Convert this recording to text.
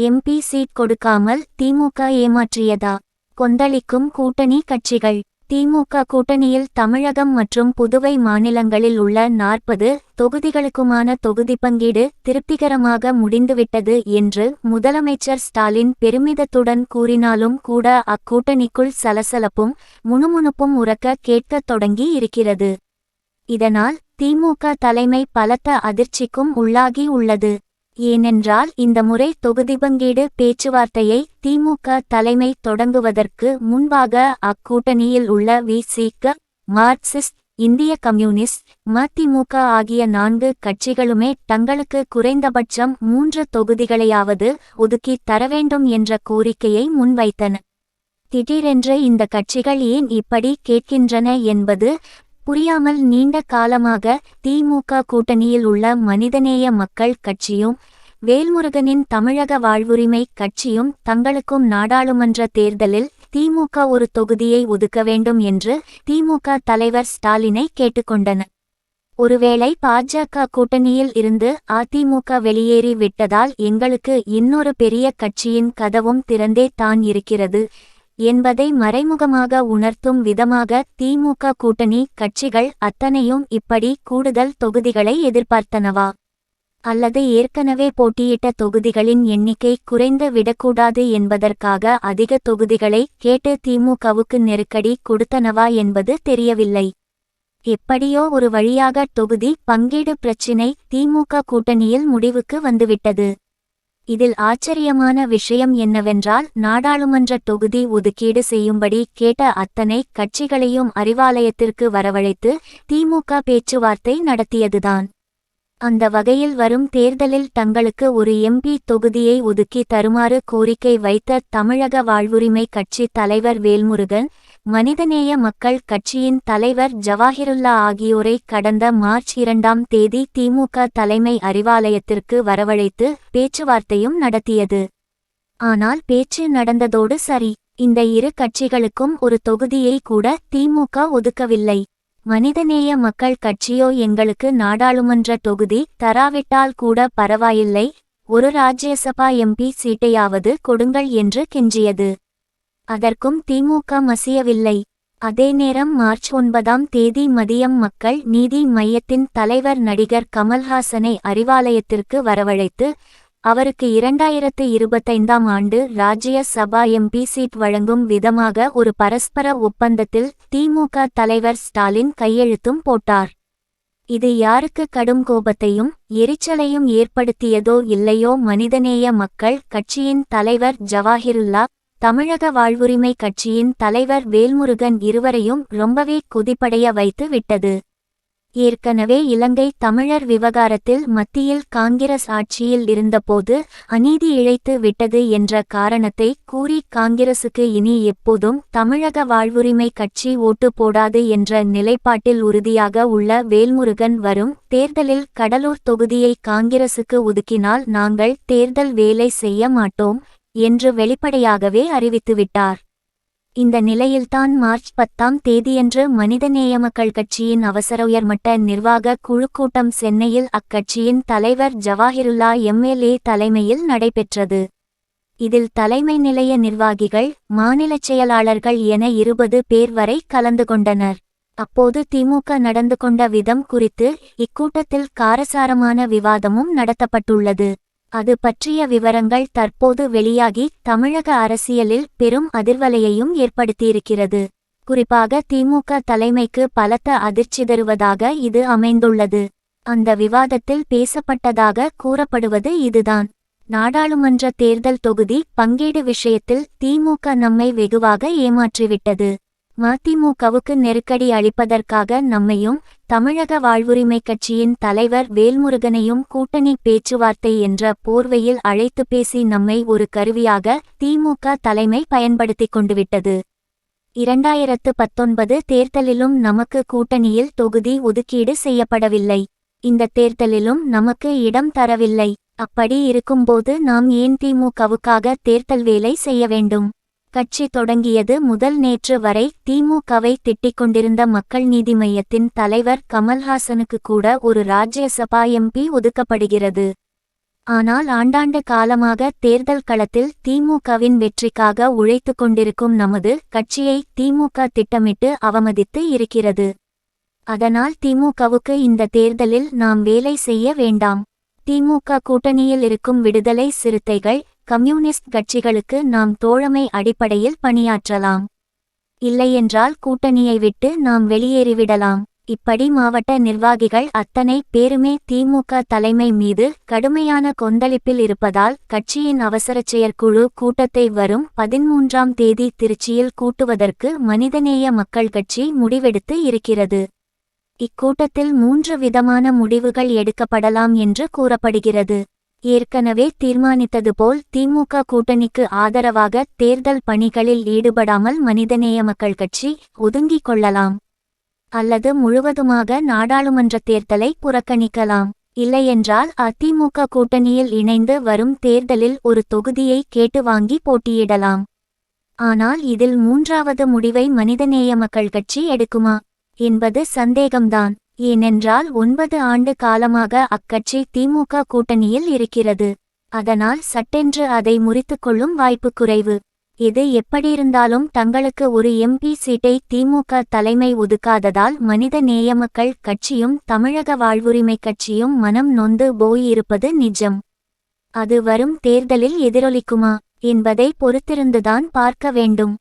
MP seat கொடுக்காமல் திமுக ஏமாற்றியதா? கொந்தளிக்கும் கூட்டணி கட்சிகள். திமுக கூட்டணியில் தமிழகம் மற்றும் புதுவை மாநிலங்களில் உள்ள நாற்பது தொகுதிகளுக்குமான தொகுதி பங்கீடு திருப்திகரமாக முடிந்துவிட்டது என்று முதலமைச்சர் ஸ்டாலின் பெருமிதத்துடன் கூறினாலும் கூட அக்கூட்டணிக்குள் சலசலப்பும் முணுமுணுப்பும் உறக்க கேட்கத் தொடங்கி இருக்கிறது. இதனால் திமுக தலைமை பலத்த அதிர்ச்சிக்கும் உள்ளாகி உள்ளது. ஏனென்றால் இந்த முறை தொகுதி பங்கீடு பேச்சுவார்த்தையை திமுக தலைமை தொடங்குவதற்கு முன்பாக அக்கூட்டணியில் உள்ள விசிக மார்க்சிஸ்ட் இந்திய கம்யூனிஸ்ட் மதிமுக ஆகிய நான்கு கட்சிகளுமே தங்களுக்கு குறைந்தபட்சம் மூன்று தொகுதிகளையாவது ஒதுக்கி தர வேண்டும் என்ற கோரிக்கையை முன்வைத்தன. திடீரென்று இந்த கட்சிகள் ஏன் இப்படி கேட்கின்றன என்பது புரியாமல் நீண்ட காலமாக திமுக கூட்டணியில் உள்ள மனிதநேய மக்கள் கட்சியும் வேல்முருகனின் தமிழக வாழ்வுரிமை கட்சியும் தங்களுக்கும் நாடாளுமன்ற தேர்தலில் திமுக ஒரு தொகுதியை ஒதுக்க வேண்டும் என்று திமுக தலைவர் ஸ்டாலினை கேட்டுக்கொண்டன ஒருவேளை பாஜக கூட்டணியில் இருந்து அதிமுக வெளியேறி விட்டதால் எங்களுக்கு இன்னொரு பெரிய கட்சியின் கதவும் திறந்தே தான் இருக்கிறது. என்பதை மறைமுகமாக உணர்த்தும் விதமாக திமுக கூட்டணி கட்சிகள் அத்தனையும் இப்படி கூடுதல் தொகுதிகளை எதிர்பார்த்தனவா? அல்லது ஏற்கனவே போட்டியிட்ட தொகுதிகளின் எண்ணிக்கை குறைந்து விடக்கூடாது என்பதற்காக அதிக தொகுதிகளை கேட்டு திமுகவுக்கு நெருக்கடி கொடுத்தனவா என்பது தெரியவில்லை. எப்படியோ ஒரு வழியாக தொகுதி பங்கீடு பிரச்சினை திமுக கூட்டணியில் முடிவுக்கு வந்துவிட்டது. இதில் ஆச்சரியமான விஷயம் என்னவென்றால் நாடாளுமன்ற தொகுதி ஒதுக்கீடு செய்யும்படி கேட்ட அத்தனை கட்சிகளையும் அறிவாலயத்திற்கு வரவழைத்து திமுக பேச்சுவார்த்தை நடத்தியதுதான். அந்த வகையில் வரும் தேர்தலில் தங்களுக்கு ஒரு எம்பி தொகுதியை ஒதுக்கி தருமாறு கோரிக்கை வைத்த தமிழக வாழ்வுரிமை கட்சி தலைவர் வேல்முருகன் மனிதநேய மக்கள் கட்சியின் தலைவர் ஜவாஹிருல்லா ஆகியோரை கடந்த மார்ச் இரண்டாம் தேதி திமுக தலைமை அறிவாலயத்திற்கு வரவழைத்து பேச்சுவார்த்தையும் நடத்தியது. ஆனால் பேச்சு நடந்ததோடு சரி இந்த இரு கட்சிகளுக்கும் ஒரு தொகுதியை கூட திமுக ஒதுக்கவில்லை. மனிதநேய மக்கள் கட்சியோ எங்களுக்கு நாடாளுமன்ற தொகுதி தராவிட்டால் கூட பரவாயில்லை ஒரு ராஜ்யசபா எம்பி சீட்டையாவது கொடுங்கள் என்று கெஞ்சியது. அதற்கும் திமுக மசியவில்லை. அதே நேரம் மார்ச் ஒன்பதாம் தேதி மதியம் மக்கள் நீதி மையத்தின் தலைவர் நடிகர் கமல்ஹாசனை அறிவாலயத்திற்கு வரவழைத்து அவருக்கு இரண்டாயிரத்து இருபத்தைந்தாம் ஆண்டு ராஜ்ய சபா எம்பி சீட் வழங்கும் விதமாக ஒரு பரஸ்பர ஒப்பந்தத்தில் திமுக தலைவர் ஸ்டாலின் கையெழுத்தும் போட்டார். இது யாருக்கு கடும் கோபத்தையும் எரிச்சலையும் ஏற்படுத்தியதோ இல்லையோ மனிதநேய மக்கள் கட்சியின் தலைவர் ஜவாஹிருல்லா தமிழக வாழ்வுரிமை கட்சியின் தலைவர் வேல்முருகன் இருவரையும் ரொம்பவே குதிப்படைய வைத்து விட்டது. ஏற்கனவே இலங்கை தமிழர் விவகாரத்தில் மத்தியில் காங்கிரஸ் ஆட்சியில் இருந்தபோது அநீதி இழைத்து விட்டது என்ற காரணத்தை கூறி காங்கிரசுக்கு இனி எப்போதும் தமிழக வாழ்வுரிமை கட்சி ஓட்டு போடாது என்ற நிலைப்பாட்டில் உறுதியாக உள்ள வேல்முருகன் வரும் தேர்தலில் கடலூர் தொகுதியை காங்கிரசுக்கு ஒதுக்கினால் நாங்கள் தேர்தல் வேலை செய்ய மாட்டோம் என்று வெளிப்படையாகவே அறிவித்துவிட்டார். இந்த நிலையில்தான் மார்ச் பத்தாம் தேதியன்று மனிதநேய மக்கள் கட்சியின் அவசர உயர்மட்ட நிர்வாக குழு கூட்டம் சென்னையில் அக்கட்சியின் தலைவர் ஜவாஹிருல்லா எம்எல்ஏ தலைமையில் நடைபெற்றது. இதில் தலைமை நிலைய நிர்வாகிகள் மாநிலச் செயலாளர்கள் என இருபது பேர் வரை கலந்து கொண்டனர். அப்போது திமுக நடந்து கொண்ட விதம் குறித்து இக்கூட்டத்தில் காரசாரமான விவாதமும் நடத்தப்பட்டுள்ளது. அது பற்றிய விவரங்கள் தற்போது வெளியாகி தமிழக அரசியலில் பெரும் அதிர்வலையையும் ஏற்படுத்தியிருக்கிறது. குறிப்பாக திமுக தலைமைக்கு பலத்த அதிர்ச்சி தருவதாக இது அமைந்துள்ளது. அந்த விவாதத்தில் பேசப்பட்டதாக கூறப்படுவது இதுதான். நாடாளுமன்ற தேர்தல் தொகுதி பங்கீடு விஷயத்தில் திமுக நம்மை வெகுவாக ஏமாற்றிவிட்டது. மதிமுகவுக்கு நெருக்கடி அளிப்பதற்காக நம்மையும் தமிழக வாழ்வுரிமை கட்சியின் தலைவர் வேல்முருகனையும் கூட்டணி பேச்சுவார்த்தை என்ற போர்வையில் அழைத்து பேசி நம்மை ஒரு கருவியாக திமுக தலைமை பயன்படுத்திக் கொண்டுவிட்டது. இரண்டாயிரத்து பத்தொன்பது தேர்தலிலும் நமக்கு கூட்டணியில் தொகுதி ஒதுக்கீடு செய்யப்படவில்லை. இந்த தேர்தலிலும் நமக்கு இடம் தரவில்லை. அப்படி இருக்கும்போது நாம் ஏன் திமுகவுக்காக தேர்தல் வேலை செய்ய வேண்டும்? கட்சி தொடங்கியது முதல் நேற்று வரை திமுகவை திட்டிக் கொண்டிருந்த மக்கள் நீதி மையத்தின் தலைவர் கமல்ஹாசனுக்கு கூட ஒரு ராஜ்யசபா எம்பி ஒதுக்கப்படுகிறது. ஆனால் ஆண்டாண்டு காலமாக தேர்தல் களத்தில் திமுகவின் வெற்றிக்காக உழைத்துக் கொண்டிருக்கும் நமது கட்சியை திமுக திட்டமிட்டு அவமதித்து இருக்கிறது. அதனால் திமுகவுக்கு இந்த தேர்தலில் நாம் வேலை செய்ய வேண்டாம். திமுக கூட்டணியில் இருக்கும் விடுதலை சிறுத்தைகள் கம்யூனிஸ்ட் கட்சிகளுக்கு நாம் தோழமை அடிப்படையில் பணியாற்றலாம். இல்லையென்றால் கூட்டணியை விட்டு நாம் வெளியேறிவிடலாம். இப்படி மாவட்ட நிர்வாகிகள் அத்தனை பேருமே திமுக தலைமை மீது கடுமையான கொந்தளிப்பில் இருப்பதால் கட்சியின் அவசர செயற்குழு கூட்டத்தை வரும் பதிமூன்றாம் தேதி திருச்சியில் கூட்டுவதற்கு மனிதநேய மக்கள் கட்சி முடிவெடுத்து இருக்கிறது. இக்கூட்டத்தில் மூன்று விதமான முடிவுகள் எடுக்கப்படலாம் என்று கூறப்படுகிறது. ஏற்கனவே தீர்மானித்தது போல் திமுக கூட்டணிக்கு ஆதரவாக தேர்தல் பணிகளில் ஈடுபடாமல் மனிதநேய மக்கள் கட்சி ஒதுங்கிக் கொள்ளலாம். அல்லது முழுவதுமாக நாடாளுமன்ற தேர்தலை புறக்கணிக்கலாம். இல்லையென்றால் அதிமுக கூட்டணியில் இணைந்து வரும் தேர்தலில் ஒரு தொகுதியை கேட்டு வாங்கி போட்டியிடலாம். ஆனால் இதில் மூன்றாவது முடிவை மனிதநேய மக்கள் கட்சி எடுக்குமா? என்பது சந்தேகம்தான். ஏனென்றால் ஒன்பது ஆண்டு காலமாக அக்கட்சி திமுக கூட்டணியில் இருக்கிறது. அதனால் சட்டென்று அதை முறித்துக்கொள்ளும் வாய்ப்பு குறைவு. எது எப்படியிருந்தாலும் தங்களுக்கு ஒரு எம்பி சீட்டை திமுக தலைமை ஒதுக்காததால் மனித நேயமக்கள் கட்சியும் தமிழக வாழ்வுரிமை கட்சியும் மனம் நொந்து போயிருப்பது நிஜம். அது வரும் தேர்தலில் எதிரொலிக்குமா என்பதை பொறுத்திருந்துதான் பார்க்க வேண்டும்.